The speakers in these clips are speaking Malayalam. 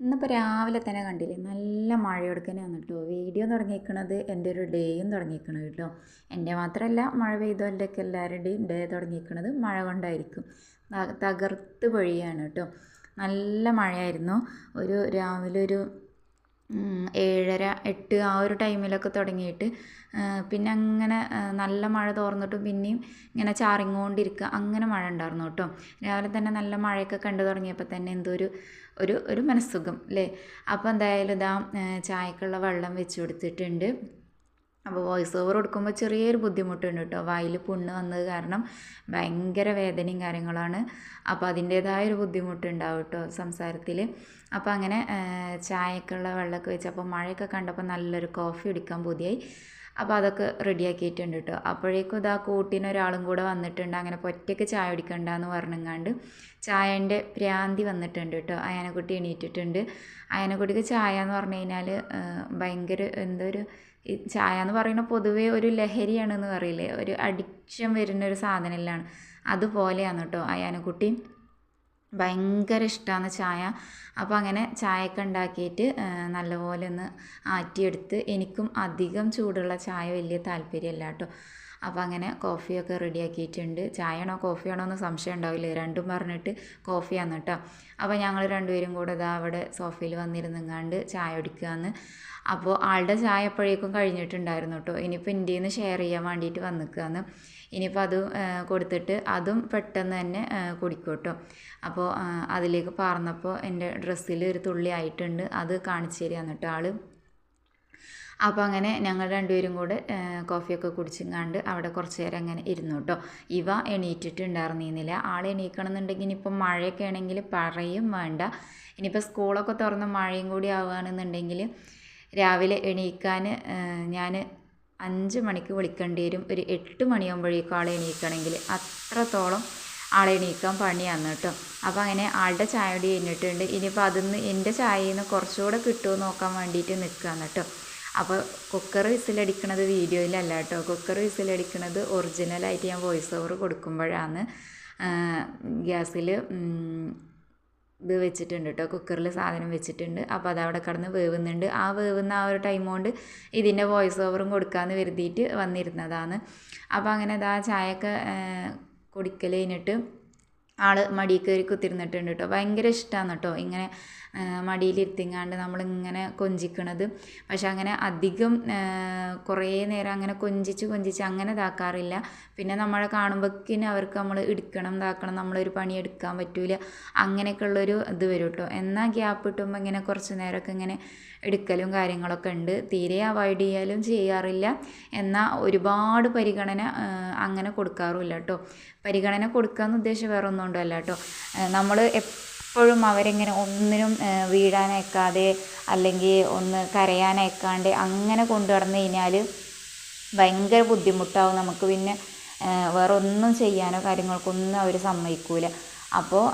ഇന്നിപ്പോൾ രാവിലെ തന്നെ കണ്ടില്ലേ? നല്ല മഴയൊടുക്കനെയാണ് കേട്ടോ വീഡിയോ തുടങ്ങിയിരിക്കണത് എന്റെ ഒരു ഡേയും തുടങ്ങിയിരിക്കണത് കേട്ടോ. എന്റെ മാത്രമല്ല മഴ പെയ്തവരുടെയൊക്കെ എല്ലാവരുടെയും ഡേ തുടങ്ങിയിരിക്കണത് മഴ കൊണ്ടായിരിക്കും. തകർത്ത് പൊഴിയാണ് കേട്ടോ. നല്ല മഴയായിരുന്നു. ഒരു രാവിലെ ഒരു ഏഴര എട്ട് ആ ഒരു ടൈമിലൊക്കെ തുടങ്ങിയിട്ട് പിന്നെ അങ്ങനെ നല്ല മഴ തോർന്നിട്ടും പിന്നെയും ഇങ്ങനെ ചാറിങ്ങോണ്ടിരിക്കുക അങ്ങനെ മഴ ഉണ്ടായിരുന്നു കേട്ടോ. രാവിലെ തന്നെ നല്ല മഴയൊക്കെ കണ്ടു തുടങ്ങിയപ്പോൾ തന്നെ എന്തോ ഒരു ഒരു ഒരു മനസ്സുഖം അല്ലേ? അപ്പോൾ എന്തായാലും ഇതാ ചായക്കുള്ള വെള്ളം വെച്ച് കൊടുത്തിട്ടുണ്ട്. അപ്പോൾ വോയിസ് ഓവർ കൊടുക്കുമ്പോൾ ചെറിയൊരു ബുദ്ധിമുട്ടുണ്ട് കേട്ടോ. വായിൽ പുണ്ണ് വന്നത് കാരണം ഭയങ്കര വേദനയും കാര്യങ്ങളാണ്. അപ്പോൾ അതിന്റേതായ ഒരു ബുദ്ധിമുട്ടുണ്ടാവും കേട്ടോ സംസാരത്തിൽ. അപ്പോൾ അങ്ങനെ ചായക്കുള്ള വെള്ളമൊക്കെ വെച്ച് അപ്പോൾ മഴയൊക്കെ കണ്ടപ്പോൾ നല്ലൊരു കോഫി കുടിക്കാൻ പുതിയായി. അപ്പോൾ അതൊക്കെ റെഡിയാക്കിയിട്ടുണ്ട് കേട്ടോ. അപ്പോഴേക്കും ഇതാ കൂട്ടിന് ഒരാളും കൂടെ വന്നിട്ടുണ്ട്. അങ്ങനെ ഒറ്റയ്ക്ക് ചായ കുടിക്കണ്ടെന്ന് പറഞ്ഞങ്ങാണ്ട് ചായന്റെ പ്രാന്തി വന്നിട്ടുണ്ട് കേട്ടോ. അയനക്കുട്ടി എണീറ്റിട്ടുണ്ട്. അയനക്കുട്ടിക്ക് ചായ എന്ന് പറഞ്ഞു കഴിഞ്ഞാൽ ഭയങ്കര എന്തോ ഒരു ഈ ചായ എന്ന് പറയുന്ന പൊതുവേ ഒരു ലഹരിയാണെന്ന് പറയില്ലേ? ഒരു അഡിക്ഷൻ വരുന്ന ഒരു സാധനമെല്ലാം അതുപോലെയാണ് കേട്ടോ അയാനക്കുട്ടി. ഭയങ്കര ഇഷ്ടമാണ് ചായ. അപ്പോൾ അങ്ങനെ ചായയൊക്കെ ഉണ്ടാക്കിയിട്ട് നല്ലപോലെ ഒന്ന് ആറ്റിയെടുത്ത് എനിക്കും അധികം ചൂടുള്ള ചായ വലിയ താല്പര്യമല്ല കേട്ടോ അപ്പോൾ അങ്ങനെ കോഫിയൊക്കെ റെഡിയാക്കിയിട്ടുണ്ട്. ചായയാണോ കോഫിയാണോ എന്ന് സംശയം ഉണ്ടാവില്ലേ? രണ്ടും പറഞ്ഞിട്ട് കോഫിയാണ് കേട്ടോ അപ്പോൾ ഞങ്ങൾ രണ്ടുപേരും കൂടെ ഇതാ അവിടെ സോഫയിൽ വന്നിരുന്നെങ്ങാണ്ട് ചായ കുടിക്കുകയെന്ന് അപ്പോൾ ആളുടെ ചായ അപ്പോഴേക്കും കഴിഞ്ഞിട്ടുണ്ടായിരുന്നു കേട്ടോ. ഇനിയിപ്പോൾ ഇന്ത്യയിൽ നിന്ന് ഷെയർ ചെയ്യാൻ വേണ്ടിയിട്ട് വന്നിക്കുകയെന്ന് ഇനിയിപ്പോൾ അത് കൊടുത്തിട്ട് അതും പെട്ടെന്ന് തന്നെ കുടിക്കും കേട്ടോ. അപ്പോൾ അതിലേക്ക് പാർന്നപ്പോൾ എന്റെ ഡ്രസ്സിൽ ഒരു തുള്ളി ആയിട്ടുണ്ട്. അത് കാണിച്ചു തരികയാണ് കേട്ടോ ആൾ അപ്പോൾ അങ്ങനെ ഞങ്ങൾ രണ്ടുപേരും കൂടെ കോഫിയൊക്കെ കുടിച്ചിങ്ങാണ്ട് അവിടെ കുറച്ച് നേരം അങ്ങനെ ഇരുന്നു കേട്ടോ. ഇവ എണീറ്റിട്ടുണ്ടായിരുന്നില്ല. ആൾ എണീക്കണം എന്നുണ്ടെങ്കിൽ ഇനിയിപ്പോൾ മഴയൊക്കെ ആണെങ്കിൽ പറയും വേണ്ട. ഇനിയിപ്പോൾ സ്കൂളൊക്കെ തുറന്ന് മഴയും കൂടി ആവുകയാണെന്നുണ്ടെങ്കിൽ രാവിലെ എണീക്കാൻ ഞാൻ അഞ്ച് മണിക്ക് വിളിക്കേണ്ടി വരും. ഒരു എട്ട് മണിയാകുമ്പോഴേക്കും ആളെ എണീക്കണമെങ്കിൽ അത്രത്തോളം ആളെ എണീക്കാൻ പണിയാണ് കേട്ടോ. അപ്പോൾ അങ്ങനെ ആളുടെ ചായ കൂടി കഴിഞ്ഞിട്ടുണ്ട്. ഇനിയിപ്പോൾ അതിന്ന് എന്റെ ചായയിൽ നിന്ന് കുറച്ചുകൂടെ കിട്ടുമോ നോക്കാൻ വേണ്ടിയിട്ട് നിൽക്കുകയാണ് കേട്ടോ. അപ്പോൾ കുക്കർ വിസിലടിക്കണത് വീഡിയോയിലല്ല കേട്ടോ. കുക്കർ വിസിലടിക്കണത് ഒറിജിനലായിട്ട് ഞാൻ വോയിസ് ഓവർ കൊടുക്കുമ്പോഴാണ്. ഗ്യാസിൽ ഇത് വെച്ചിട്ടുണ്ട് കേട്ടോ കുക്കറിൽ സാധനം വെച്ചിട്ടുണ്ട്. അപ്പോൾ അതവിടെ കിടന്ന് വേവുന്നുണ്ട്. ആ വേവുന്ന ആ ഒരു ടൈം കൊണ്ട് ഇതിന്റെ വോയിസ് ഓവറും കൊടുക്കാമെന്ന് കരുതിയിട്ട് വന്നിരുന്നതാണ്. അപ്പോൾ അങ്ങനെ ഇതാ ചായയൊക്കെ കുടിക്കൽ കഴിഞ്ഞിട്ട് ആൾ മടിയിൽ കയറി കുത്തിരുന്നിട്ടുണ്ട് കേട്ടോ ഭയങ്കര ഇഷ്ടമാണ് കേട്ടോ ഇങ്ങനെ മടിയിലിരുത്തിങ്ങാണ്ട് നമ്മളിങ്ങനെ കൊഞ്ചിക്കണത്. പക്ഷെ അങ്ങനെ അധികം കുറേ നേരം അങ്ങനെ കൊഞ്ചിച്ച് കൊഞ്ചിച്ച് അങ്ങനെ ഇതാക്കാറില്ല. പിന്നെ നമ്മളെ കാണുമ്പോഴേക്കിന് അവർക്ക് നമ്മൾ എടുക്കണം ഇതാക്കണം നമ്മളൊരു പണി എടുക്കാൻ പറ്റൂല. അങ്ങനെയൊക്കെ ഉള്ളൊരു ഇത് വരും കേട്ടോ എന്നാൽ ഗ്യാപ്പ് കിട്ടുമ്പോൾ ഇങ്ങനെ കുറച്ച് നേരമൊക്കെ ഇങ്ങനെ എടുക്കലും കാര്യങ്ങളൊക്കെ ഉണ്ട്. തീരെ അവോയ്ഡ് ചെയ്യാലും ചെയ്യാറില്ല. എന്നാൽ ഒരുപാട് പരിഗണന അങ്ങനെ കൊടുക്കാറുമില്ല കേട്ടോ പരിഗണന കൊടുക്കുക എന്ന് ഉദ്ദേശിച്ച് വേറെ ഒന്നും കൊണ്ടല്ല കേട്ടോ നമ്മൾ എപ്പോഴും അവരിങ്ങനെ ഒന്നിനും വീഴാനേക്കാതെ അല്ലെങ്കിൽ ഒന്ന് കരയാനയക്കാണ്ട് അങ്ങനെ കൊണ്ടു നടന്നു കഴിഞ്ഞാൽ ഭയങ്കര ബുദ്ധിമുട്ടാവും നമുക്ക് പിന്നെ വേറെ ഒന്നും ചെയ്യാനോ കാര്യങ്ങൾക്കൊന്നും അവർ സമ്മതിക്കൂല. അപ്പോൾ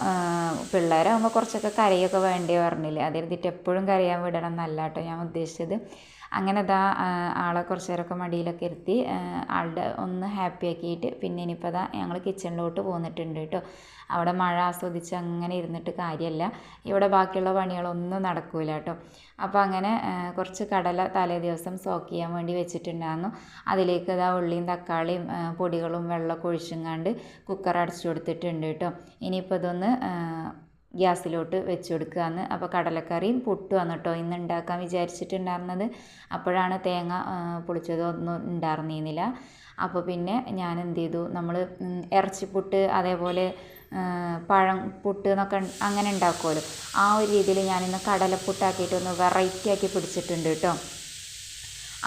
പിള്ളേരാകുമ്പോൾ കുറച്ചൊക്കെ കരയൊക്കെ വേണ്ടേ പറഞ്ഞില്ലേ? അത് എപ്പോഴും കരയാൻ വിടണം എന്നല്ല കേട്ടോ ഞാൻ ഉദ്ദേശിച്ചത്. അങ്ങനെ ദാ ആളെ കുറച്ച് നേരമൊക്കെ മടിയിലൊക്കെ ഇരുത്തി ആളുടെ ഒന്ന് ഹാപ്പി ആക്കിയിട്ട് പിന്നെ ഇനിയിപ്പോൾ ദാ ഞങ്ങൾ കിച്ചണിലോട്ട് പോന്നിട്ടുണ്ട് കേട്ടോ. അവിടെ മഴ ആസ്വദിച്ച് അങ്ങനെ ഇരുന്നിട്ട് കാര്യമല്ല ഇവിടെ ബാക്കിയുള്ള പണികളൊന്നും നടക്കൂല കേട്ടോ. അപ്പോൾ അങ്ങനെ കുറച്ച് കടല തലേ ദിവസം സോക്ക് ചെയ്യാൻ വേണ്ടി വെച്ചിട്ടുണ്ടായിരുന്നു. അതിലേക്ക് ഇതാ ഉള്ളിയും തക്കാളിയും പൊടികളും വെള്ളമൊക്കെ ഒഴിച്ചും കണ്ട് കുക്കർ അടച്ചു കൊടുത്തിട്ടുണ്ട് കേട്ടോ. ഇനിയിപ്പോൾ ഇതൊന്ന് ഗ്യാസിലോട്ട് വെച്ച് കൊടുക്കുകയെന്ന് അപ്പോൾ കടലക്കറിയും പുട്ടുമാണ് കേട്ടോ ഇന്ന് ഉണ്ടാക്കാൻ വിചാരിച്ചിട്ടുണ്ടായിരുന്നത്. അപ്പോഴാണ് തേങ്ങ പൊളിച്ചതൊന്നും ഉണ്ടായിരുന്നില്ല അപ്പോൾ പിന്നെ ഞാൻ എന്ത് ചെയ്തു നമ്മൾ ഇറച്ചിപ്പുട്ട് അതേപോലെ പഴം പുട്ട് എന്നൊക്കെ അങ്ങനെ ഉണ്ടാക്കുമല്ലോ ആ ഒരു രീതിയിൽ ഞാനിന്ന് കടലപ്പുട്ടാക്കിയിട്ട് ഒന്ന് വെറൈറ്റി ആക്കി പിടിച്ചിട്ടുണ്ട് കേട്ടോ.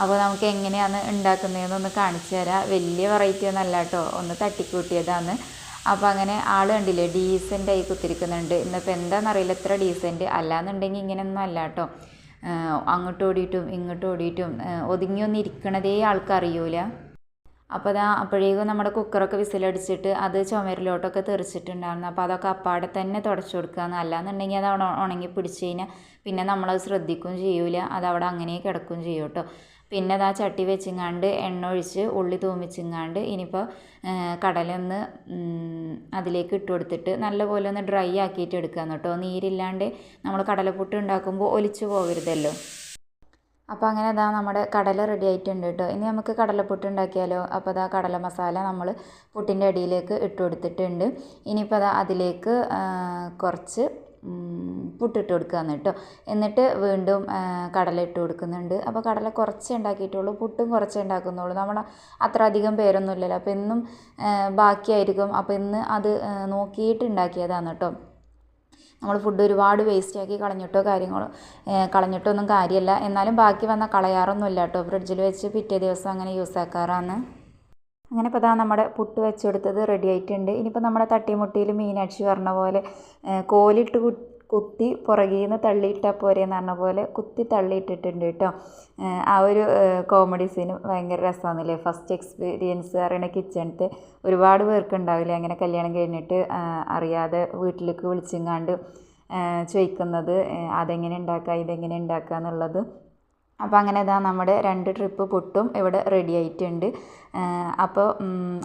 അപ്പോൾ നമുക്ക് എങ്ങനെയാണ് ഉണ്ടാക്കുന്നതെന്നൊന്ന് കാണിച്ചു തരാം. വലിയ വെറൈറ്റി ഒന്നല്ല കേട്ടോ. ഒന്ന് തട്ടിക്കൂട്ടിയതാണ്. അപ്പോൾ അങ്ങനെ ആൾ കണ്ടില്ലേ ഡീസന്റ് ആയി കുത്തിരിക്കുന്നുണ്ട്. ഇന്നിപ്പോൾ എന്താണെന്നറിയില്ല ഇത്ര ഡീസന്റ് അല്ലാന്നുണ്ടെങ്കിൽ ഇങ്ങനെയൊന്നും അല്ല കേട്ടോ അങ്ങോട്ട് ഓടിയിട്ടും ഇങ്ങോട്ട് ഓടിയിട്ടും ഒതുങ്ങി ഒന്നും ഇരിക്കണതേ ആൾക്കറിയൂല. അപ്പോൾ അതാ അപ്പോഴേക്കും നമ്മുടെ കുക്കറൊക്കെ വിസിലടിച്ചിട്ട് അത് ചുമരിലോട്ടൊക്കെ തെറിച്ചിട്ടുണ്ടായിരുന്നു. അപ്പോൾ അതൊക്കെ അപ്പാടെ തന്നെ തുടച്ചു കൊടുക്കുക അല്ലാന്നുണ്ടെങ്കിൽ അത് അവിടെ ഉണങ്ങി പിടിച്ച് കഴിഞ്ഞാൽ പിന്നെ നമ്മളത് ശ്രദ്ധിക്കുകയും ചെയ്യൂല. അത് അവിടെ അങ്ങനെ കിടക്കുകയും ചെയ്യും കേട്ടോ പിന്നെ അതാ ചട്ടി വെച്ചിങ്ങാണ്ട് എണ്ണ ഒഴിച്ച് ഉള്ളി തൂമിച്ചിങ്ങാണ്ട് ഇനിയിപ്പോൾ കടലൊന്ന് അതിലേക്ക് ഇട്ട് കൊടുത്തിട്ട് നല്ലപോലെ ഒന്ന് ഡ്രൈ ആക്കിയിട്ട് എടുക്കുക കേട്ടോ നീരില്ലാണ്ട് നമ്മൾ കടലപ്പുട്ട് ഉണ്ടാക്കുമ്പോൾ ഒലിച്ചു പോകരുതല്ലോ. അപ്പോൾ അങ്ങനെ അതാ നമ്മുടെ കടല റെഡി ആയിട്ടുണ്ട് കേട്ടോ. ഇനി നമുക്ക് കടലപ്പുട്ട് ഉണ്ടാക്കിയാലോ? അപ്പോൾ അതാ കടല മസാല നമ്മൾ പുട്ടിന്റെ അടിയിലേക്ക് ഇട്ട് കൊടുത്തിട്ടുണ്ട്. ഇനിയിപ്പോൾ അതാ അതിലേക്ക് കുറച്ച് പുട്ടിട്ട് കൊടുക്കുകയാണ് കേട്ടോ. എന്നിട്ട് വീണ്ടും കടല ഇട്ട് കൊടുക്കുന്നുണ്ട്. അപ്പോൾ കടല കുറച്ചേ ഉണ്ടാക്കിയിട്ടുള്ളൂ. പുട്ടും കുറച്ചേ ഉണ്ടാക്കുന്നുള്ളൂ. നമ്മൾ അത്ര അധികം പേരൊന്നും ഇല്ലല്ലോ അപ്പോൾ എന്നും ബാക്കിയായിരിക്കും. അപ്പോൾ ഇന്ന് അത് നോക്കിയിട്ട് ഉണ്ടാക്കിയതാണ് കേട്ടോ. നമ്മൾ ഫുഡ് ഒരുപാട് വേസ്റ്റ് ആക്കി കളഞ്ഞിട്ടോ കാര്യങ്ങളോ കളഞ്ഞിട്ടോ ഒന്നും കാര്യമല്ല. എന്നാലും ബാക്കി വന്ന കളയാറൊന്നുമില്ല കേട്ടോ. ഫ്രിഡ്ജിൽ വെച്ച് പിറ്റേ ദിവസം അങ്ങനെ യൂസ് ആക്കാറാണ്. അങ്ങനെ ഇപ്പോൾ ഇതാ നമ്മുടെ പുട്ട് വെച്ചെടുത്തത് റെഡി ആയിട്ടുണ്ട്. ഇനിയിപ്പോൾ നമ്മുടെ തട്ടിമുട്ടിയിൽ മീനാക്ഷി പറഞ്ഞ പോലെ കോലിട്ട് കുത്തി പുറകിൽ നിന്ന് തള്ളിയിട്ടാൽ പോരെയെന്ന് പറഞ്ഞ പോലെ കുത്തി തള്ളിയിട്ടിട്ടുണ്ട് കേട്ടോ. ആ ഒരു കോമഡി സീന് ഭയങ്കര രസമാണെന്നില്ലേ ഫസ്റ്റ് എക്സ്പീരിയൻസ് പറയുന്ന കിച്ചണത്തെ ഒരുപാട് പേർക്ക് ഉണ്ടാവില്ലേ? അങ്ങനെ കല്യാണം കഴിഞ്ഞിട്ട് അറിയാതെ വീട്ടിലേക്ക് വിളിച്ചിങ്ങാണ്ട് ചോദിക്കുന്നത് അതെങ്ങനെ ഉണ്ടാക്കുക ഇതെങ്ങനെ ഉണ്ടാക്കുക എന്നുള്ളത്. അപ്പോൾ അങ്ങനെ ഇതാ നമ്മുടെ രണ്ട് ട്രിപ്പ് പൊട്ടും. ഇവിടെ റെഡി ആയിട്ടുണ്ട്. അപ്പോൾ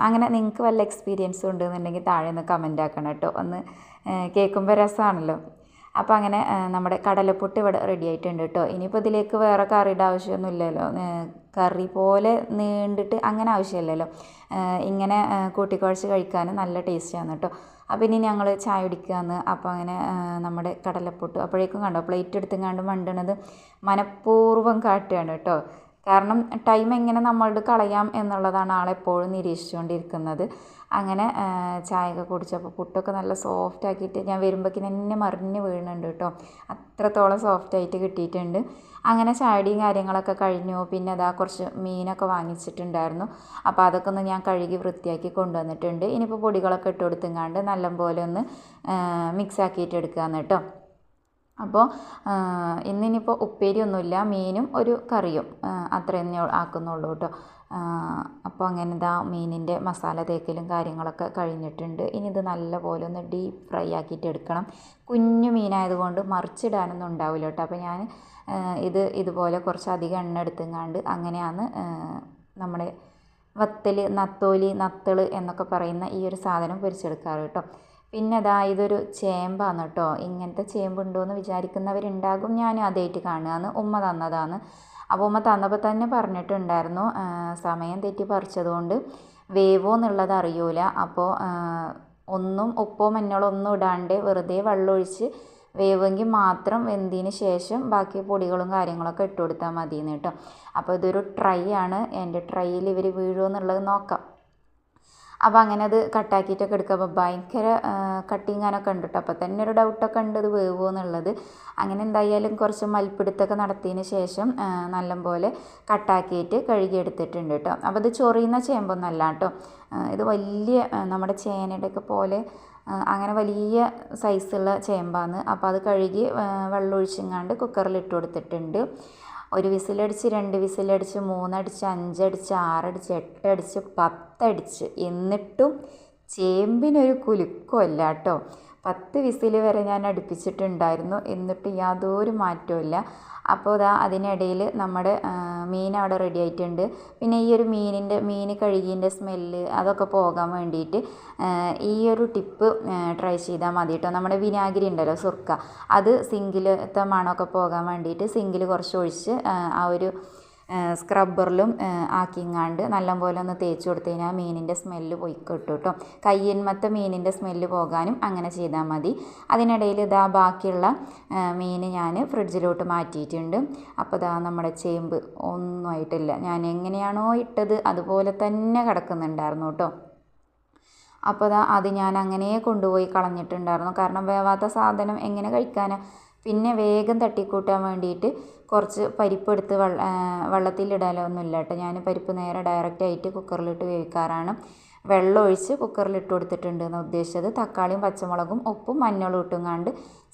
അങ്ങനെ നിങ്ങൾക്ക് വല്ല എക്സ്പീരിയൻസും ഉണ്ടെന്നുണ്ടെങ്കിൽ താഴെ ഒന്ന് കമന്റ് ആക്കണം കേട്ടോ. ഒന്ന് കേൾക്കുമ്പോൾ രസമാണല്ലോ അപ്പോൾ അങ്ങനെ നമ്മുടെ കടലപ്പുട്ട് ഇവിടെ റെഡി ആയിട്ടുണ്ട് കേട്ടോ. ഇനിയിപ്പോൾ ഇതിലേക്ക് വേറെ കറിയുടെ ആവശ്യമൊന്നുമില്ലല്ലോ. കറി പോലെ നീണ്ടിട്ട് അങ്ങനെ ആവശ്യമില്ലല്ലോ. ഇങ്ങനെ കൂട്ടിക്കുഴച്ച് കഴിക്കാൻ നല്ല ടേസ്റ്റാണ് കേട്ടോ. അപ്പോൾ ഇനി ഞങ്ങൾ ചായ കുടിക്കുകയെന്ന് അപ്പോൾ അങ്ങനെ നമ്മുടെ കടലപ്പുട്ട് അപ്പോഴേക്കും കണ്ടോ പ്ലേറ്റ് എടുത്തുങ്ങാണ്ട് മണ്ടണത് മനഃപൂർവം കാട്ടുകയാണ് കേട്ടോ. കാരണം ടൈം എങ്ങനെ നമ്മളുടെ കളയാം എന്നുള്ളതാണ് ആളെപ്പോഴും നിരീക്ഷിച്ചുകൊണ്ടിരിക്കുന്നത്. അങ്ങനെ ചായയൊക്കെ കുടിച്ചപ്പോൾ പുട്ടൊക്കെ നല്ല സോഫ്റ്റ് ആക്കിയിട്ട് ഞാൻ വരുമ്പോഴേക്കും തന്നെ മറിഞ്ഞ് വീഴുന്നുണ്ട് കേട്ടോ അത്രത്തോളം സോഫ്റ്റ് ആയിട്ട് കിട്ടിയിട്ടുണ്ട്. അങ്ങനെ ചായടിയും കാര്യങ്ങളൊക്കെ കഴിഞ്ഞു. പിന്നെ അതാ കുറച്ച് മീനൊക്കെ വാങ്ങിച്ചിട്ടുണ്ടായിരുന്നു. അപ്പോൾ അതൊക്കെ ഒന്ന് ഞാൻ കഴുകി വൃത്തിയാക്കി കൊണ്ടുവന്നിട്ടുണ്ട്. ഇനിയിപ്പോൾ പൊടികളൊക്കെ ഇട്ട് കൊടുത്തുങ്ങാണ്ട് നല്ലപോലെ ഒന്ന് മിക്സ് ആക്കിയിട്ട് എടുക്കാമെന്ന് കേട്ടോ അപ്പോൾ ഇന്നിനിപ്പോൾ ഉപ്പേരിയൊന്നുമില്ല മീനും ഒരു കറിയും അത്ര തന്നെ ആക്കുന്നുള്ളൂ കേട്ടോ. അപ്പോൾ അങ്ങനെ ഇതാ മീനിന്റെ മസാല തേക്കലും കാര്യങ്ങളൊക്കെ കഴിഞ്ഞിട്ടുണ്ട്. ഇനി ഇത് നല്ലപോലെ ഒന്ന് ഡീപ്പ് ഫ്രൈ ആക്കിയിട്ട് എടുക്കണം. കുഞ്ഞു മീനായതുകൊണ്ട് മറിച്ചിടാനൊന്നും ഉണ്ടാവില്ല കേട്ടോ. അപ്പോൾ ഞാൻ ഇത് ഇതുപോലെ കുറച്ച് അധികം എണ്ണ എടുത്തുങ്ങാണ്ട് അങ്ങനെയാണ് നമ്മുടെ വത്തൽ നത്തോലി നത്തൾ എന്നൊക്കെ പറയുന്ന ഈ ഒരു സാധനം പൊരിച്ചെടുക്കാറ് കേട്ടോ. പിന്നെ അതാ ഇതൊരു ചേമ്പാണ് കേട്ടോ ഇങ്ങനത്തെ ചേമ്പുണ്ടോ എന്ന് വിചാരിക്കുന്നവരുണ്ടാകും ഞാൻ അതേറ്റ് കാണുകയാണ് ഉമ്മ തന്നതാണ് അപ്പോൾ ഉമ്മ തന്നപ്പോൾ തന്നെ പറഞ്ഞിട്ടുണ്ടായിരുന്നു സമയം തെറ്റി പറിച്ചതുകൊണ്ട് വേവോ എന്നുള്ളത് അറിയൂല. അപ്പോൾ ഒന്നും ഉപ്പോ മഞ്ഞളോ ഒന്നും ഇടാണ്ട് വെറുതെ വെള്ളമൊഴിച്ച് വേവെങ്കിൽ മാത്രം വെന്തതിന് ശേഷം ബാക്കി പൊടികളും കാര്യങ്ങളൊക്കെ ഇട്ട് കൊടുത്താൽ മതി കേട്ടോ. അപ്പോൾ ഇതൊരു ട്രൈ ആണ്. എന്റെ ട്രൈയിൽ ഇവർ വീഴുമോ എന്നുള്ളത് നോക്കാം. അപ്പോൾ അങ്ങനെ അത് കട്ടാക്കിയിട്ടൊക്കെ എടുക്കുമ്പോൾ ഭയങ്കര കട്ടിങ്ങാനൊക്കെ ഉണ്ട് കേട്ടോ അപ്പോൾ തന്നെ ഒരു ഡൗട്ടൊക്കെ ഉണ്ട് ഇത് വേവോ എന്നുള്ളത്. അങ്ങനെ എന്തായാലും കുറച്ച് മൽപ്പിടുത്തൊക്കെ നടത്തിയതിന് ശേഷം നല്ലപോലെ കട്ടാക്കിയിട്ട് കഴുകിയെടുത്തിട്ടുണ്ട് കേട്ടോ അപ്പോൾ ഇത് ചൊറിയുന്ന ചേമ്പൊന്നല്ല കേട്ടോ ഇത് വലിയ നമ്മുടെ ചേനയുടെയൊക്കെ പോലെ അങ്ങനെ വലിയ സൈസുള്ള ചേമ്പാണ് അപ്പോൾ അത് കഴുകി വെള്ളം വെള്ളമൊഴിച്ചിങ്ങാണ്ട് കുക്കറിൽ ഇട്ട് കൊടുത്തിട്ടുണ്ട്. ഒരു വിസിലടിച്ച് രണ്ട് വിസിലടിച്ച് മൂന്നടിച്ച് അഞ്ചടിച്ച് ആറടിച്ച് എട്ടടിച്ച് പത്തടിച്ച് എന്നിട്ടും ചേമ്പിനൊരു കുലുക്കമല്ല കേട്ടോ. പത്ത് വിസിൽ വരെ ഞാൻ അടുപ്പിച്ചിട്ടുണ്ടായിരുന്നു. എന്നിട്ട് യാതൊരു മാറ്റവും അപ്പോൾ ഇതാ അതിനിടയിൽ നമ്മുടെ മീൻ അവിടെ റെഡി ആയിട്ടുണ്ട്. പിന്നെ ഈ ഒരു മീനിന്റെ മീൻ കഴുകിയതിന്റെ സ്മെല്ല് അതൊക്കെ പോകാൻ വേണ്ടിയിട്ട് ഈ ഒരു ടിപ്പ് ട്രൈ ചെയ്താൽ മതി കേട്ടോ. നമ്മുടെ വിനാഗിരി ഉണ്ടല്ലോ സുർക്ക. അത് സിങ്കിലത്തെ മണമൊക്കെ പോകാൻ വേണ്ടിയിട്ട് സിങ്കിൽ കുറച്ച് ഒഴിച്ച് ആ ഒരു സ്ക്രബ്ബറിലും ആക്കിങ്ങാണ്ട് നല്ലപോലെ ഒന്ന് തേച്ച് കൊടുത്തു കഴിഞ്ഞാൽ മീനിന്റെ സ്മെല്ല് പോയി കിട്ടും കേട്ടോ കയ്യന്മത്തെ മീനിന്റെ സ്മെല്ല് പോകാനും അങ്ങനെ ചെയ്താൽ മതി. അതിനിടയിൽ ഇതാ ബാക്കിയുള്ള മീൻ ഞാൻ ഫ്രിഡ്ജിലോട്ട് മാറ്റിയിട്ടുണ്ട്. അപ്പോൾ ഇതാ നമ്മുടെ ചേമ്പ് ഒന്നും ആയിട്ടില്ല. ഞാൻ എങ്ങനെയാണോ ഇട്ടത് അതുപോലെ തന്നെ കിടക്കുന്നുണ്ടായിരുന്നു കേട്ടോ അപ്പോൾ അതാ ഞാൻ അങ്ങനെ കൊണ്ടുപോയി കളഞ്ഞിട്ടുണ്ടായിരുന്നു. കാരണം വേവാത്ത സാധനം എങ്ങനെ കഴിക്കാനാണ് പിന്നെ വേഗം തട്ടിക്കൂട്ടാൻ വേണ്ടിയിട്ട് കുറച്ച് പരിപ്പ് എടുത്ത് വെള്ള വെള്ളത്തിലിടാനൊന്നുമില്ല കേട്ടോ. ഞാൻ പരിപ്പ് നേരെ ഡയറക്റ്റ് ഡയറക്റ്റായിട്ട് കുക്കറിലിട്ട് വേവിക്കാറാണ്. വെള്ളം ഒഴിച്ച് കുക്കറിൽ ഇട്ട് കൊടുത്തിട്ടുണ്ട് എന്ന് ഉദ്ദേശിച്ചത്. തക്കാളിയും പച്ചമുളകും ഉപ്പും മഞ്ഞളും ഇട്ടുങ്ങാണ്ട്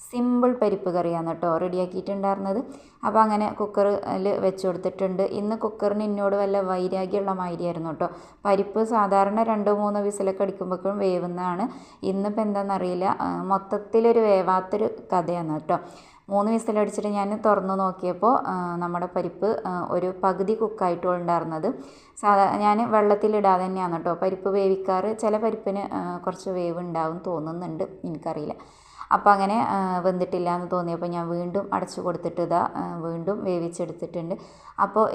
സിമ്പിൾ പരിപ്പ് കറിയാണ് കേട്ടോ റെഡിയാക്കിയിട്ടുണ്ടായിരുന്നത്. അപ്പോൾ അങ്ങനെ കുക്കറിൽ വെച്ച് കൊടുത്തിട്ടുണ്ട്. ഇന്ന് കുക്കറിന് എന്നോട് വല്ല വൈരാഗ്യമുള്ള മാതിരിയായിരുന്നു കേട്ടോ പരിപ്പ് സാധാരണ രണ്ടോ മൂന്നോ വിസിലൊക്കെ അടിക്കുമ്പോഴേക്കും വേവുന്നതാണ്. ഇന്നിപ്പോൾ എന്താണെന്നറിയില്ല മൊത്തത്തിലൊരു വേവാത്തൊരു കഥയാണ് കേട്ടോ മൂന്ന് വിസിലടിച്ചിട്ട് ഞാൻ തുറന്നു നോക്കിയപ്പോൾ നമ്മുടെ പരിപ്പ് ഒരു പകുതി കുക്കായിട്ടുള്ള ഉണ്ടായിരുന്നത്. സാധാ ഞാൻ വെള്ളത്തിലിടാതെ തന്നെയാണ് കേട്ടോ. പരിപ്പ് വേവിക്കാറ്. ചില പരിപ്പിന് കുറച്ച് വേവ് ഉണ്ടാവും തോന്നുന്നുണ്ട്. എനിക്കറിയില്ല. അപ്പോൾ അങ്ങനെ വെന്തിട്ടില്ല എന്ന് തോന്നിയപ്പോൾ ഞാൻ വീണ്ടും അടച്ചു കൊടുത്തിട്ട് ഇതാ വീണ്ടും വേവിച്ചെടുത്തിട്ടുണ്ട്. അപ്പോൾ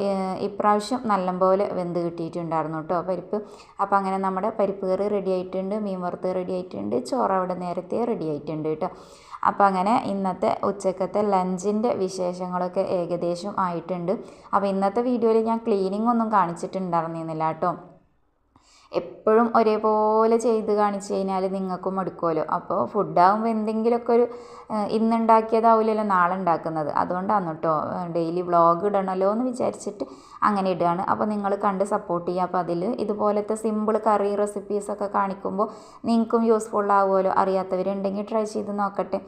ഇപ്രാവശ്യം നല്ലപോലെ വെന്ത് കിട്ടിയിട്ടുണ്ടായിരുന്നു കേട്ടോ പരിപ്പ്. അപ്പോൾ അങ്ങനെ നമ്മുടെ പരിപ്പ് കറി റെഡി ആയിട്ടുണ്ട്. മീൻ വറുത്ത് റെഡി ആയിട്ടുണ്ട്. ചോറ് അവിടെ നേരത്തെ റെഡി ആയിട്ടുണ്ട് കേട്ടോ. അപ്പോൾ അങ്ങനെ ഇന്നത്തെ ഉച്ചക്കത്തെ ലഞ്ചിന്റെ വിശേഷങ്ങളൊക്കെ ഏകദേശം ആയിട്ടുണ്ട്. അപ്പോൾ ഇന്നത്തെ വീഡിയോയിൽ ഞാൻ ക്ലീനിങ് ഒന്നും കാണിച്ചിട്ടുണ്ടായിരുന്നില്ല കേട്ടോ. എപ്പോഴും ഒരേപോലെ ചെയ്ത് കാണിച്ചു കഴിഞ്ഞാൽ നിങ്ങൾക്കും മടുക്കുമല്ലോ അപ്പോൾ ഫുഡാകുമ്പോൾ എന്തെങ്കിലുമൊക്കെ ഒരു ഇന്നുണ്ടാക്കിയതാവില്ലല്ലോ നാളെ ഉണ്ടാക്കുന്നത് അതുകൊണ്ടാണ് കേട്ടോ ഡെയിലി വ്ളോഗ് ഇടണമല്ലോ എന്ന് വിചാരിച്ചിട്ട് അങ്ങനെ ഇടുകയാണ്. അപ്പോൾ നിങ്ങൾ കണ്ട് സപ്പോർട്ട് ചെയ്യുക. അപ്പോൾ അതിൽ ഇതുപോലത്തെ സിമ്പിൾ കറി റെസിപ്പീസൊക്കെ കാണിക്കുമ്പോൾ നിങ്ങൾക്കും യൂസ്ഫുൾ ആവുമല്ലോ. അറിയാത്തവരുണ്ടെങ്കിൽ ട്രൈ ചെയ്ത് നോക്കട്ടെ.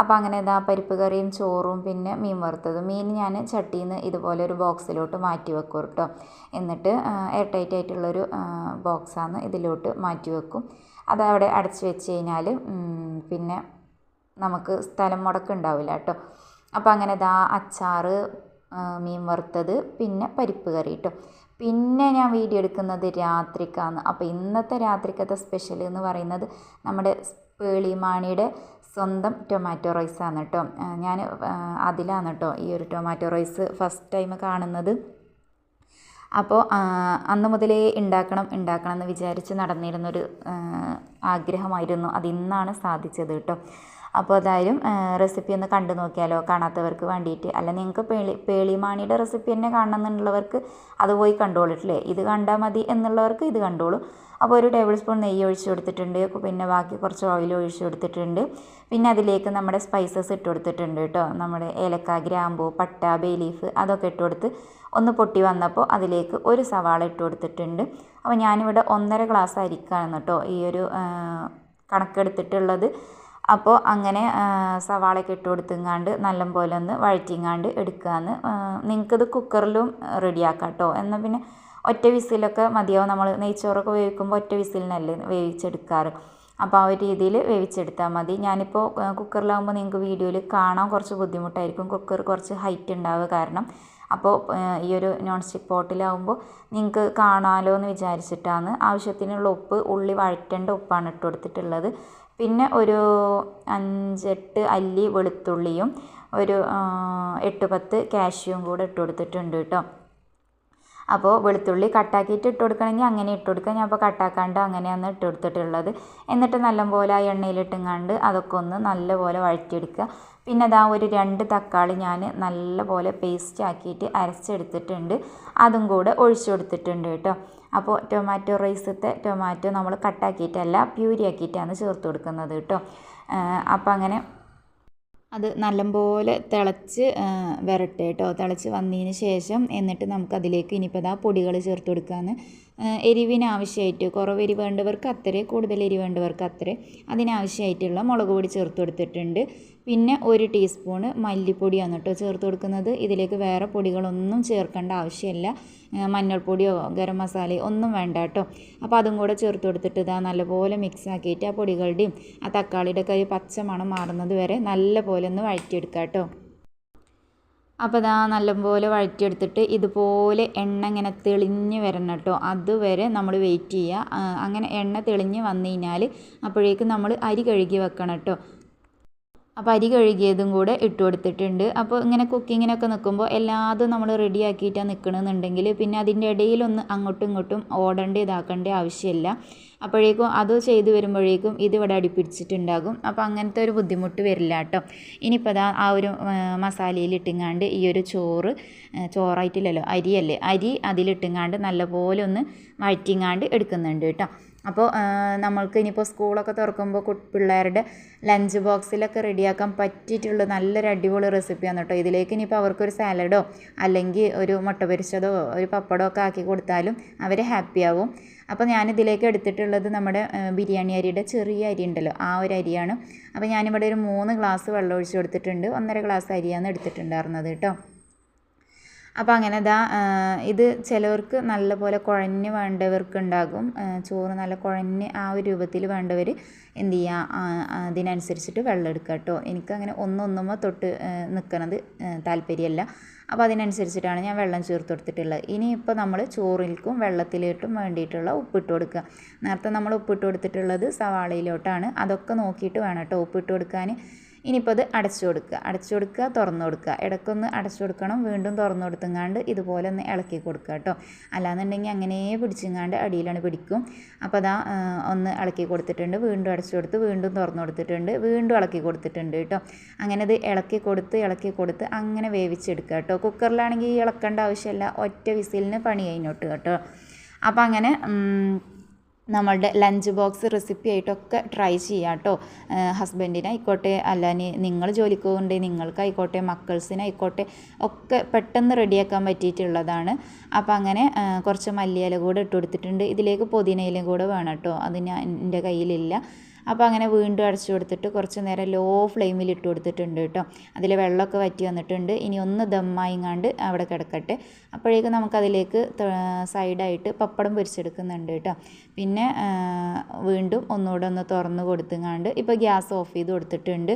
അപ്പോൾ അങ്ങനെ ഇതാ പരിപ്പ് കറിയും ചോറും പിന്നെ മീൻ വറുത്തതും. മീൻ ഞാൻ ചട്ടിയിൽ നിന്ന് ഇതുപോലെ ഒരു ബോക്സിലോട്ട് മാറ്റി വെക്കും കേട്ടോ. എന്നിട്ട് എയർ ടൈറ്റ് ആയിട്ടുള്ളൊരു ബോക്സാണ് ഇതിലോട്ട് മാറ്റി വെക്കും. അതവിടെ അടച്ച് വെച്ച് കഴിഞ്ഞാൽ പിന്നെ നമുക്ക് സ്ഥലം മുടക്കുണ്ടാവില്ല കേട്ടോ. അപ്പോൾ അങ്ങനെ ഇതാ അച്ചാറ് മീൻ വറുത്തത് പിന്നെ പരിപ്പ് കറി കേട്ടോ. പിന്നെ ഞാൻ വീഡിയോ എടുക്കുന്നത് രാത്രിക്കാണ് അപ്പോൾ ഇന്നത്തെ രാത്രിക്കത്തെ സ്പെഷ്യൽ എന്ന് പറയുന്നത് നമ്മുടെ പേളിമാണിയുടെ സ്വന്തം ടൊമാറ്റോ റൈസ് ആണ് കേട്ടോ ഞാൻ അതിലാണ് കേട്ടോ ഈ ഒരു ടൊമാറ്റോ റൈസ് ഫസ്റ്റ് ടൈം കാണുന്നത്. അപ്പോൾ അന്ന് മുതലേ ഉണ്ടാക്കണം ഉണ്ടാക്കണം എന്ന് വിചാരിച്ച് നടന്നിരുന്നൊരു ആഗ്രഹമായിരുന്നു. അത് ഇന്നാണ് സാധിച്ചത് കേട്ടോ അപ്പോൾ ഏതായാലും റെസിപ്പി ഒന്ന് കണ്ടു നോക്കിയാലോ? കാണാത്തവർക്ക് വേണ്ടിയിട്ട്. അല്ല നിങ്ങൾക്ക് പേളി പേളിമാണിയുടെ റെസിപ്പി തന്നെ കാണണം എന്നുള്ളവർക്ക് അത് പോയി കണ്ടോളിട്ടില്ലേ ഇത് കണ്ടാൽ മതി എന്നുള്ളവർക്ക് ഇത് കണ്ടോളൂ. അപ്പോൾ ഒരു ടേബിൾ സ്പൂൺ നെയ്യ് ഒഴിച്ചു കൊടുത്തിട്ടുണ്ട്. പിന്നെ ബാക്കി കുറച്ച് ഓയിൽ ഒഴിച്ചു കൊടുത്തിട്ടുണ്ട്. പിന്നെ അതിലേക്ക് നമ്മുടെ സ്പൈസസ് ഇട്ട് കൊടുത്തിട്ടുണ്ട് കേട്ടോ നമ്മുടെ ഏലക്ക ഗ്രാമ്പൂ പട്ട ബേ ലീഫ് അതൊക്കെ ഇട്ട് കൊടുത്ത് ഒന്ന് പൊട്ടി വന്നപ്പോൾ അതിലേക്ക് ഒരു സവാള ഇട്ട് കൊടുത്തിട്ടുണ്ട്. അപ്പോൾ ഞാനിവിടെ ഒന്നര ഗ്ലാസ് അരിക്കാണ് കേട്ടോ ഈ ഒരു കണക്കെടുത്തിട്ടുള്ളത്. അപ്പോൾ അങ്ങനെ സവാളയൊക്കെ ഇട്ട് കൊടുത്തിങ്ങാണ്ട് നല്ലപോലെ ഒന്ന് വഴറ്റിങ്ങാണ്ട് എടുക്കുകയെന്ന് നിങ്ങൾക്കിത് കുക്കറിലും റെഡിയാക്കാം കേട്ടോ എന്നാൽ പിന്നെ ഒറ്റ വിസിലൊക്കെ മതിയാവും. നമ്മൾ നെയ്ച്ചോറൊക്കെ വേവിക്കുമ്പോൾ ഒറ്റ വിസിലിനല്ലേ വേവിച്ചെടുക്കാറ്. അപ്പോൾ ആ ഒരു രീതിയിൽ വേവിച്ചെടുത്താൽ മതി. ഞാനിപ്പോൾ കുക്കറിലാകുമ്പോൾ നിങ്ങൾക്ക് വീഡിയോയിൽ കാണാൻ കുറച്ച് ബുദ്ധിമുട്ടായിരിക്കും. കുക്കർ കുറച്ച് ഹൈറ്റ് ഉണ്ടാവുക കാരണം. അപ്പോൾ ഈ ഒരു നോൺ സ്റ്റിക്ക് പോട്ടിലാവുമ്പോൾ നിങ്ങൾക്ക് കാണാമല്ലോ എന്ന് വിചാരിച്ചിട്ടാണ് ആവശ്യത്തിനുള്ള ഉപ്പ് ഉള്ളി വഴറ്റേണ്ട ഉപ്പാണ് ഇട്ട് കൊടുത്തിട്ടുള്ളത്. പിന്നെ ഒരു അഞ്ചെട്ട് അല്ലി വെളുത്തുള്ളിയും ഒരു എട്ട് പത്ത് കാഷ്യൂവും കൂടെ ഇട്ട് കൊടുത്തിട്ടുണ്ട് കേട്ടോ. അപ്പോൾ വെളുത്തുള്ളി കട്ടാക്കിയിട്ട് ഇട്ട് കൊടുക്കണമെങ്കിൽ അങ്ങനെ ഇട്ട് കൊടുക്കുക ഞാൻ അപ്പോൾ കട്ടാക്കാണ്ട് അങ്ങനെയാണ് ഇട്ട് കൊടുത്തിട്ടുള്ളത്. എന്നിട്ട് നല്ലപോലെ ആ എണ്ണയിലിട്ടുങ്ങാണ്ട് അതൊക്കെ ഒന്ന് നല്ലപോലെ വഴറ്റിയെടുക്കുക. പിന്നെ അതാ ഒരു രണ്ട് തക്കാളി ഞാൻ നല്ലപോലെ പേസ്റ്റ് ആക്കിയിട്ട് അരച്ചെടുത്തിട്ടുണ്ട്. അതും കൂടെ ഒഴിച്ചു കൊടുത്തിട്ടുണ്ട് കേട്ടോ. അപ്പോൾ ടൊമാറ്റോ റൈസത്തെ ടൊമാറ്റോ നമ്മൾ കട്ടാക്കിയിട്ടല്ല പ്യൂരി ആക്കിയിട്ടാണ് ചേർത്ത് കൊടുക്കുന്നത് കേട്ടോ. അപ്പോൾ അങ്ങനെ അത് നല്ലപോലെ തിളച്ച് വരട്ടെ കേട്ടോ തിളച്ച് വന്നതിന് ശേഷം എന്നിട്ട് നമുക്കതിലേക്ക് ഇനിയിപ്പോൾ ഇതാ പൊടികൾ ചേർത്ത് കൊടുക്കാമെന്ന് എരിവിന് ആവശ്യമായിട്ട് കുറവ് എരിവ് വേണ്ടവർക്ക് അത്ര കൂടുതൽ എരിവ് വേണ്ടവർക്ക് അത്ര അതിനാവശ്യമായിട്ടുള്ള മുളക് പൊടി ചേർത്ത് കൊടുത്തിട്ടുണ്ട്. പിന്നെ ഒരു ടീസ്പൂണ് മല്ലിപ്പൊടിയാണ് കേട്ടോ ചേർത്ത് കൊടുക്കുന്നത്. ഇതിലേക്ക് വേറെ പൊടികളൊന്നും ചേർക്കേണ്ട ആവശ്യമില്ല. മഞ്ഞൾപ്പൊടിയോ ഗരം മസാലയോ ഒന്നും വേണ്ട കേട്ടോ. അപ്പോൾ അതും കൂടെ ചേർത്ത് കൊടുത്തിട്ട് ഇതാ നല്ലപോലെ മിക്സ് ആക്കിയിട്ട് ആ പൊടികളുടെയും ആ തക്കാളിയുടെ ഒക്കെ പച്ച മണം മാറുന്നത് വരെ നല്ലപോലെ ഒന്ന് വഴറ്റിയെടുക്കാം കേട്ടോ. അപ്പോൾ ഇതാ നല്ലപോലെ വഴറ്റിയെടുത്തിട്ട് ഇതുപോലെ എണ്ണ ഇങ്ങനെ തെളിഞ്ഞ് വരണം കേട്ടോ. അതുവരെ നമ്മൾ വെയിറ്റ് ചെയ്യുക. അങ്ങനെ എണ്ണ തെളിഞ്ഞ് വന്നു കഴിഞ്ഞാൽ അപ്പോഴേക്കും നമ്മൾ അരി കഴുകി വെക്കണം കേട്ടോ. അപ്പോൾ അരി കഴുകിയതും കൂടെ ഇട്ട് കൊടുത്തിട്ടുണ്ട്. അപ്പോൾ ഇങ്ങനെ കുക്കിങ്ങിനൊക്കെ നിൽക്കുമ്പോൾ എല്ലാതും നമ്മൾ റെഡി ആക്കിയിട്ടാണ് നിൽക്കണമെന്നുണ്ടെങ്കിൽ പിന്നെ അതിന്റെ ഇടയിലൊന്ന് അങ്ങോട്ടും ഇങ്ങോട്ടും ഓടേണ്ട ഇതാക്കേണ്ട ആവശ്യമില്ല. അപ്പോഴേക്കും അത് ചെയ്തു വരുമ്പോഴേക്കും ഇതിവിടെ അടുപ്പിടിച്ചിട്ടുണ്ടാകും അപ്പോൾ അങ്ങനത്തെ ഒരു ബുദ്ധിമുട്ട് വരില്ല കേട്ടോ. ഇനിയിപ്പോൾ അതാ ആ ഒരു മസാലയിൽ ഇട്ടിങ്ങാണ്ട് ഈ ഒരു ചോറ് ചോറായിട്ടില്ലല്ലോ അരിയല്ലേ? അരി അതിലിട്ടിങ്ങാണ്ട് നല്ലപോലെ ഒന്ന് വഴറ്റിങ്ങാണ്ട് എടുക്കുന്നുണ്ട് കേട്ടോ. അപ്പോൾ നമ്മൾക്ക് ഇനിയിപ്പോൾ സ്കൂളൊക്കെ തുറക്കുമ്പോൾ പിള്ളേരുടെ ലഞ്ച് ബോക്സിലൊക്കെ റെഡിയാക്കാൻ പറ്റിയിട്ടുള്ള നല്ലൊരു അടിപൊളി റെസിപ്പിയാണ് കേട്ടോ. ഇതിലേക്ക് ഇനിയിപ്പോൾ അവർക്കൊരു സാലഡോ അല്ലെങ്കിൽ ഒരു മുട്ട പൊരിച്ചതോ ഒരു പപ്പടമോ ഒക്കെ ആക്കി കൊടുത്താലും അവർ ഹാപ്പി ആവും അപ്പോൾ ഞാനിതിലേക്ക് എടുത്തിട്ടുള്ളത് നമ്മുടെ ബിരിയാണി അരിയുടെ ചെറിയ അരി ഉണ്ടല്ലോ ആ ഒരു അരിയാണ്. അപ്പോൾ ഞാനിവിടെ ഒരു മൂന്ന് ഗ്ലാസ് വെള്ളം ഒഴിച്ച് കൊടുത്തിട്ടുണ്ട്. ഒന്നര ഗ്ലാസ് അരിയാണ് എടുത്തിട്ടുണ്ടായിരുന്നത് കേട്ടോ. അപ്പോൾ അങ്ങനെ ഇതാ ഇത് ചിലവർക്ക് നല്ലപോലെ കുഴഞ്ഞ് വേണ്ടവർക്ക് ഉണ്ടാകും ചോറ് നല്ല കുഴഞ്ഞ് ആ ഒരു രൂപത്തിൽ വേണ്ടവർ എന്ത് ചെയ്യുക അതിനനുസരിച്ചിട്ട് വെള്ളം എടുക്കുക കേട്ടോ. എനിക്കങ്ങനെ ഒന്നൊന്നുമ്പോൾ തൊട്ട് നിൽക്കുന്നത് താല്പര്യമല്ല. അപ്പോൾ അതിനനുസരിച്ചിട്ടാണ് ഞാൻ വെള്ളം ചേർത്ത് കൊടുത്തിട്ടുള്ളത് ഇനിയിപ്പോൾ നമ്മൾ ചോറിൽക്കും വെള്ളത്തിലേട്ടും വേണ്ടിയിട്ടുള്ള ഉപ്പിട്ട് കൊടുക്കുക. നേരത്തെ നമ്മൾ ഉപ്പിട്ട് കൊടുത്തിട്ടുള്ളത് സവാളയിലോട്ടാണ്. അതൊക്കെ നോക്കിയിട്ട് വേണം കേട്ടോ ഉപ്പിട്ട് കൊടുക്കാൻ. ഇനിയിപ്പോൾ അത് അടച്ചു കൊടുക്കുക. അടച്ചു കൊടുക്കുക തുറന്നു കൊടുക്കുക. ഇടയ്ക്കൊന്ന് അടച്ചു കൊടുക്കണം വീണ്ടും തുറന്നു കൊടുത്തുങ്ങാണ്ട് ഇതുപോലെ ഒന്ന് ഇളക്കി കൊടുക്കുക കേട്ടോ. അല്ലാന്നുണ്ടെങ്കിൽ അങ്ങനെ പിടിച്ചിങ്ങാണ്ട് അടിയിലാണ് പിടിക്കും. അപ്പോൾ അതാ ഒന്ന് ഇളക്കി കൊടുത്തിട്ടുണ്ട് വീണ്ടും അടച്ചു കൊടുത്ത് വീണ്ടും തുറന്നു കൊടുത്തിട്ടുണ്ട് വീണ്ടും ഇളക്കി കൊടുത്തിട്ടുണ്ട് കേട്ടോ. അങ്ങനെ ഇത് ഇളക്കി കൊടുത്ത് ഇളക്കി കൊടുത്ത് അങ്ങനെ വേവിച്ചെടുക്കുക കേട്ടോ. കുക്കറിലാണെങ്കിൽ ഇളക്കേണ്ട ആവശ്യമില്ല. ഒറ്റ വിസിലിന് പണി കഴിഞ്ഞോട്ട് കേട്ടോ. അപ്പോൾ അങ്ങനെ നമ്മളുടെ ലഞ്ച് ബോക്സ് റെസിപ്പി ആയിട്ടൊക്കെ ട്രൈ ചെയ്യാം കേട്ടോ ഹസ്ബൻഡിനായിക്കോട്ടെ അല്ലാനി നിങ്ങൾ ജോലിക്ക് പോകുന്നുണ്ട് നിങ്ങൾക്കായിക്കോട്ടെ മക്കൾസിനായിക്കോട്ടെ ഒക്കെ പെട്ടെന്ന് റെഡിയാക്കാൻ പറ്റിയിട്ടുള്ളതാണ്. അപ്പോൾ അങ്ങനെ കുറച്ച് മല്ലിയില കൂടെ ഇട്ട് കൊടുത്തിട്ടുണ്ട്. ഇതിലേക്ക് പുതിനയിലും കൂടെ വേണം കേട്ടോ അത് ഞാൻ എന്റെ കയ്യിലില്ല. അപ്പോൾ അങ്ങനെ വീണ്ടും അടച്ചു കൊടുത്തിട്ട് കുറച്ച് നേരം ലോ ഫ്ലെയിമിൽ ഇട്ട് കൊടുത്തിട്ടുണ്ട് കേട്ടോ. അതിൽ വെള്ളമൊക്കെ വറ്റി വന്നിട്ടുണ്ട്. ഇനി ഒന്ന് ദമ്മായി ദമ്മായിങ്ങാണ്ട് അവിടെ കിടക്കട്ടെ. അപ്പോഴേക്കും നമുക്കതിലേക്ക് സൈഡായിട്ട് പപ്പടം പൊരിച്ചെടുക്കുന്നുണ്ട് കേട്ടോ. പിന്നെ വീണ്ടും ഒന്നുകൂടെ ഒന്ന് തുറന്ന് കൊടുത്തുങ്ങാണ്ട് ഇപ്പോൾ ഗ്യാസ് ഓഫ് ചെയ്ത് കൊടുത്തിട്ടുണ്ട്.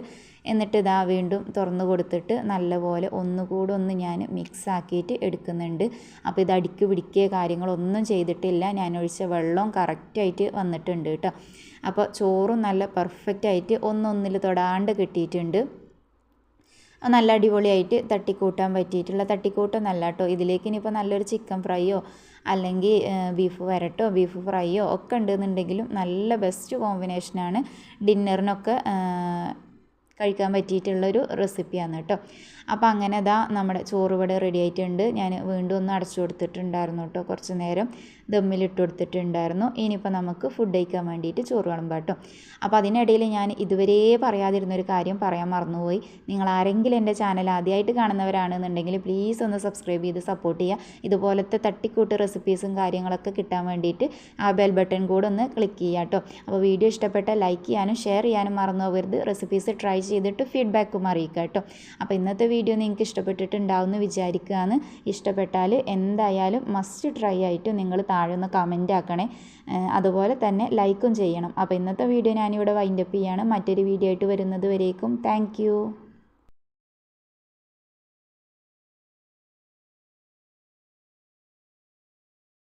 എന്നിട്ട് ഇതാ വീണ്ടും തുറന്ന് കൊടുത്തിട്ട് നല്ലപോലെ ഒന്നുകൂടെ ഒന്ന് ഞാൻ മിക്സ് ആക്കിയിട്ട് എടുക്കുന്നുണ്ട്. അപ്പോൾ ഇത് അടിക്കു പിടിക്കുക കാര്യങ്ങളൊന്നും ചെയ്തിട്ടില്ല. ഞാൻ ഒഴിച്ച വെള്ളവും കറക്റ്റായിട്ട് വന്നിട്ടുണ്ട് കേട്ടോ. അപ്പോൾ ചോറും നല്ല പെർഫെക്റ്റ് ആയിട്ട് ഒന്നൊന്നിൽ തൊടാണ്ട് കിട്ടിയിട്ടുണ്ട്. നല്ല അടിപൊളിയായിട്ട് തട്ടിക്കൂട്ടാൻ പറ്റിയിട്ടുള്ള തട്ടിക്കൂട്ടൊന്നല്ല കേട്ടോ ഇതിലേക്ക് ഇനിയിപ്പോൾ നല്ലൊരു ചിക്കൻ ഫ്രൈയോ അല്ലെങ്കിൽ ബീഫ് വരട്ടോ ബീഫ് ഫ്രൈയോ ഒക്കെ ഉണ്ടെന്നുണ്ടെങ്കിലും നല്ല ബെസ്റ്റ് കോമ്പിനേഷനാണ് ഡിന്നറിനൊക്കെ കഴിക്കാൻ പറ്റിയിട്ടുള്ളൊരു റെസിപ്പിയാണ് കേട്ടോ അപ്പോൾ അങ്ങനെ ഇതാ നമ്മുടെ ചോറ് ഇവിടെ റെഡി ആയിട്ടുണ്ട്. ഞാൻ വീണ്ടും ഒന്ന് അടച്ചു കൊടുത്തിട്ടുണ്ടായിരുന്നു കേട്ടോ കുറച്ച് നേരം. ദമ്മിലിട്ട് കൊടുത്തിട്ടുണ്ടായിരുന്നു ഇനിയിപ്പോൾ നമുക്ക് ഫുഡ് കഴിക്കാൻ വേണ്ടിയിട്ട് ചോറ് വിളമ്പാം കേട്ടോ. അപ്പോൾ അതിനിടയിൽ ഞാൻ ഇതുവരെ പറയാതിരുന്നൊരു കാര്യം പറയാൻ മറന്നുപോയി. നിങ്ങൾ ആരെങ്കിലും എന്റെ ചാനൽ ആദ്യമായിട്ട് കാണുന്നവരാണെന്നുണ്ടെങ്കിൽ പ്ലീസ് ഒന്ന് സബ്സ്ക്രൈബ് ചെയ്ത് സപ്പോർട്ട് ചെയ്യുക. ഇതുപോലത്തെ തട്ടിക്കൂട്ട് റെസിപ്പീസും കാര്യങ്ങളൊക്കെ കിട്ടാൻ വേണ്ടിയിട്ട് ആ ബെൽ ബട്ടൺ കൂടെ ഒന്ന് ക്ലിക്ക് ചെയ്യുക കേട്ടോ. അപ്പോൾ വീഡിയോ ഇഷ്ടപ്പെട്ട ലൈക്ക് ചെയ്യാനും ഷെയർ ചെയ്യാനും മറന്നു പോകരുത് റെസിപ്പീസ് ട്രൈ ചെയ്തിട്ട് ഫീഡ്ബാക്കും അറിയിക്കുക കേട്ടോ. അപ്പോൾ ഇന്നത്തെ വീഡിയോ നിങ്ങൾക്ക് ഇഷ്ടപ്പെട്ടിട്ടുണ്ടാവുമെന്ന് വിചാരിക്കുകയാണ്. ഇഷ്ടപ്പെട്ടാൽ എന്തായാലും മസ്റ്റ് ട്രൈ ആയിട്ട് നിങ്ങൾ താഴെ ഒന്ന് കമന്റ് ആക്കണേ അതുപോലെ തന്നെ ലൈക്കും ചെയ്യണം. അപ്പോൾ ഇന്നത്തെ വീഡിയോ ഞാനിവിടെ വൈൻഡപ്പ് ചെയ്യാണ്. മറ്റൊരു വീഡിയോ ആയിട്ട് വരുന്നത് വരേക്കും. താങ്ക്